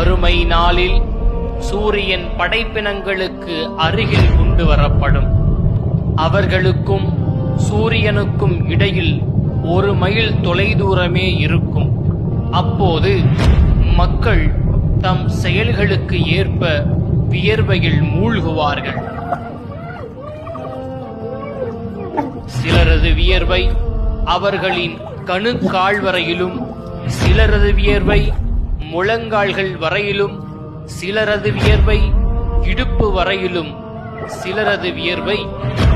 மறுமை நாளில் சூரியன் படைப்பினங்களுக்கு அருகில் கொண்டு வரப்படும். அவர்களுக்கும் சூரியனுக்கும் இடையில் ஒரு மைல் தொலைதூரமே இருக்கும். அப்போது மக்கள் தம் செயல்களுக்கு ஏற்ப வியர்வையில் மூழ்குவார்கள். சிலரது வியர்வை அவர்களின் கணுக்கால்வரையிலும் சிலரது வியர்வை முழங்கால்கள் வரையிலும் சிலரது வியர்வை இடுப்பு வரையிலும் சிலரது வியர்வை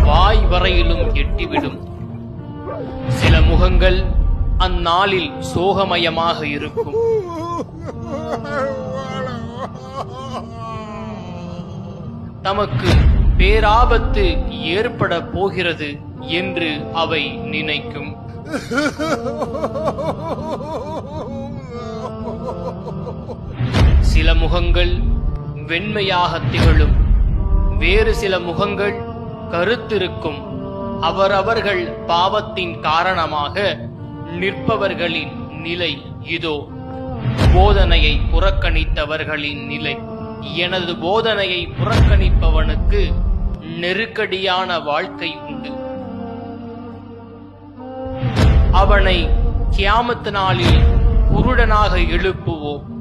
வாய் வரையிலும் எட்டிவிடும். சில முகங்கள் அந்நாளில் சோகமயமாக இருக்கும். தமக்கு பேராபத்து ஏற்பட போகிறது என்று அவை நினைக்கும். சில முகங்கள் வெண்மையாக திகழும். வேறு சில முகங்கள் கருத்திருக்கும். அவரவர்கள் பாவத்தின் காரணமாக நிற்பவர்களின் நிலை இதோ. போதனையை புறக்கணித்தவர்களின் நிலை. எனது போதனையை புறக்கணிப்பவனுக்கு நெருக்கடியான வாழ்க்கை உண்டு. அவனை கியாமத்து நாளில் குருடனாக எழுப்புவோம்.